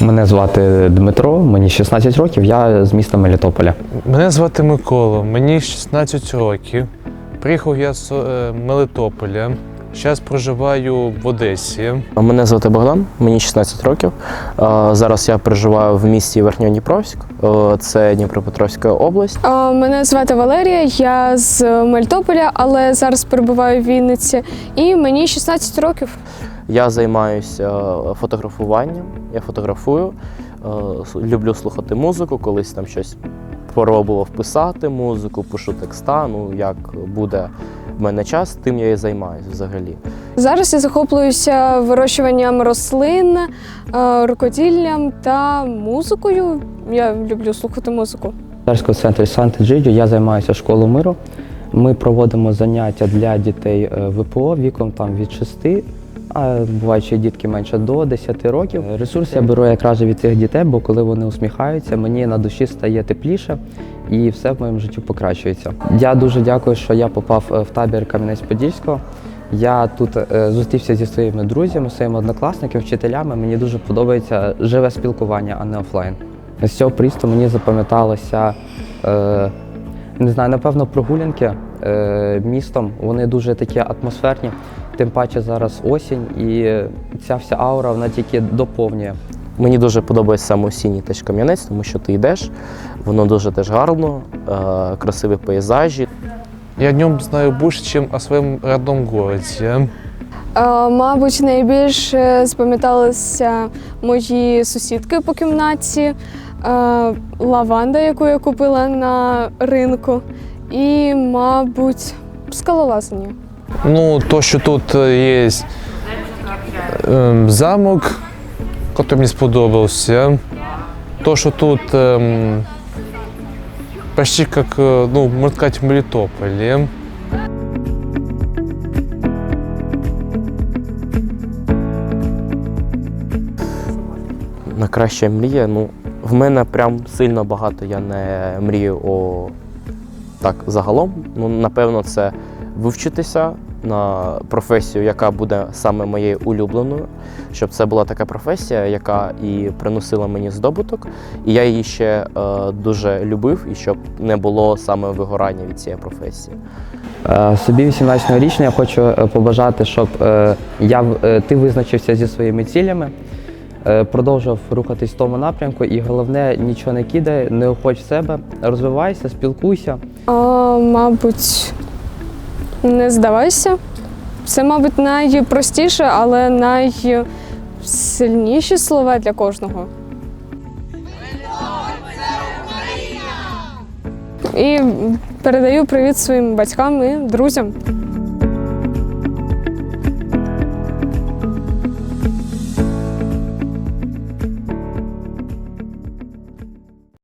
Мене звати Дмитро, мені 16 років, я з міста Мелітополя. Мене звати Микола, мені 16 років. Приїхав я з е, Мелитополя. Зараз проживаю в Одесі. Мене звати Богдан, мені 16 років. Е, Зараз я проживаю в місті Верхньодніпровськ, Е, це Дніпропетровська область. Мене звати Валерія, я з Мельтополя, але зараз перебуваю в Вінниці. І мені 16 років. Я займаюся е, фотографуванням, я фотографую, е, люблю слухати музику, колись там щось пробував писати музику, пишу текста. Ну як буде в мене час, тим я і займаюся взагалі. Зараз я захоплююся вирощуванням рослин, рукоділлям та музикою. Я люблю слухати музику. В Царському центрі Санта-Джиджо я займаюся школою миру. Ми проводимо заняття для дітей е, ВПО віком там від 6, а бувають ще дітки менше до 10 років. Ресурс я беру якраз від цих дітей, бо коли вони усміхаються, мені на душі стає тепліше і все в моєму житті покращується. Я дуже дякую, що я попав е, в табір Кам'янець-Подільського. Я тут е, зустрівся зі своїми друзями, своїми однокласниками, вчителями. Мені дуже подобається живе спілкування, а не офлайн. З цього приїзду мені запам'яталося, е, не знаю, напевно, прогулянки містом. Вони дуже такі атмосферні. Тим паче зараз осінь, і ця вся аура вона тільки доповнює. Мені дуже подобається саме осінній теж кам'янець, тому що ти йдеш, воно дуже теж гарно, е, красиві пейзажі. Я о ньому знаю більше, ніж о своєму родному місті. Мабуть, найбільше запам'яталися мої сусідки по кімнаті, лаванда, яку я купила на ринку, і, мабуть, скалолазання. Ну, то, що тут е, є ем, замок, який мені сподобався. То, що тут ем, почти як, е, ну, можна сказати, в Мелітополі. Найкраща мрія. Ну, в мене прям сильно багато. Я не мрію о так загалом. Ну, напевно, це вивчитися на професію, яка буде саме моєю улюбленою, щоб це була така професія, яка і приносила мені здобуток, і я її ще е, дуже любив, і щоб не було саме вигорання від цієї професії. Е, Собі 18-річний я хочу е, побажати, щоб е, я, в- е, ти визначився зі своїми цілями, е, продовжував рухатись в тому напрямку, і головне, нічого не кидай, не уходь в себе, розвивайся, спілкуйся. А, мабуть, не здавайся. Це, мабуть, найпростіше, але найсильніші слова для кожного. І передаю привіт своїм батькам і друзям.